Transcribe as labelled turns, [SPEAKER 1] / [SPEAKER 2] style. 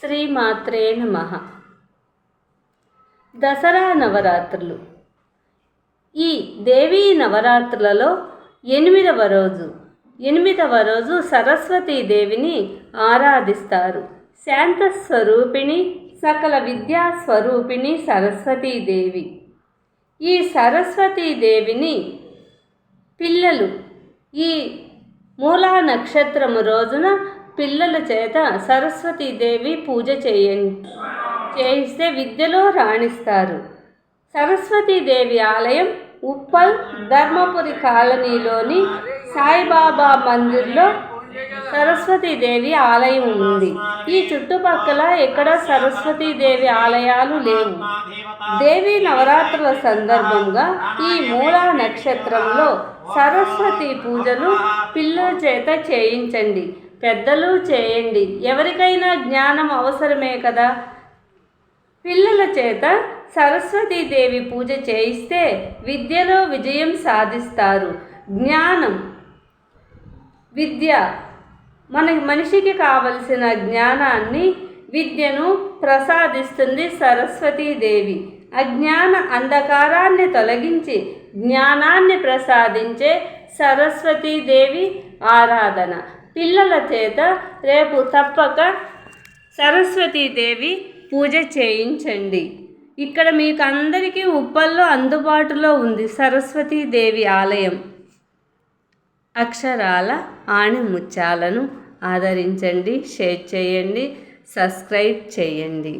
[SPEAKER 1] శ్రీమాత్రే నమ. దసరా నవరాత్రులు. ఈ దేవీ నవరాత్రులలో ఎనిమిదవ రోజు ఎనిమిదవ రోజు సరస్వతీ దేవిని ఆరాధిస్తారు. శాంత స్వరూపిణి సకల విద్యా స్వరూపిణి సరస్వతీదేవి ఈ సరస్వతీదేవిని పిల్లలు ఈ మూలా నక్షత్రము రోజున పిల్లల చేత సరస్వతీదేవి పూజ చేయండి చేయిస్తే విద్యలో రాణిస్తారు. సరస్వతీదేవి ఆలయం ఉప్పల్ ధర్మపురి కాలనీలోని సాయిబాబా మందిర్లో సరస్వతీదేవి ఆలయం ఉంది. ఈ చుట్టుపక్కల ఎక్కడ సరస్వతీదేవి ఆలయాలు లేవు. దేవి నవరాత్రుల సందర్భంగా ఈ మూలా నక్షత్రంలో సరస్వతి పూజలు పిల్లల చేత చేయించండి. పెద్దలు చేయండి. ఎవరికైనా జ్ఞానం అవసరమే కదా. పిల్లల చేత సరస్వతీదేవి పూజ చేయిస్తే విద్యలో విజయం సాధిస్తారు. జ్ఞానం విద్య మన మనిషికి కావలసిన జ్ఞానాన్ని విద్యను ప్రసాదిస్తుంది సరస్వతీదేవి. అజ్ఞాన అంధకారాన్ని తొలగించి జ్ఞానాన్ని ప్రసాదించే సరస్వతీదేవి ఆరాధన. పిల్లల చేత రేపు తప్పక సరస్వతీదేవి పూజ చేయించండి. ఇక్కడ మీకు అందరికీ ఉప్పల్లో అందుబాటులో ఉంది సరస్వతీదేవి ఆలయం. అక్షరాల ఆణిముత్యాలను ఆదరించండి షేర్ చేయండి సబ్స్క్రైబ్ చేయండి.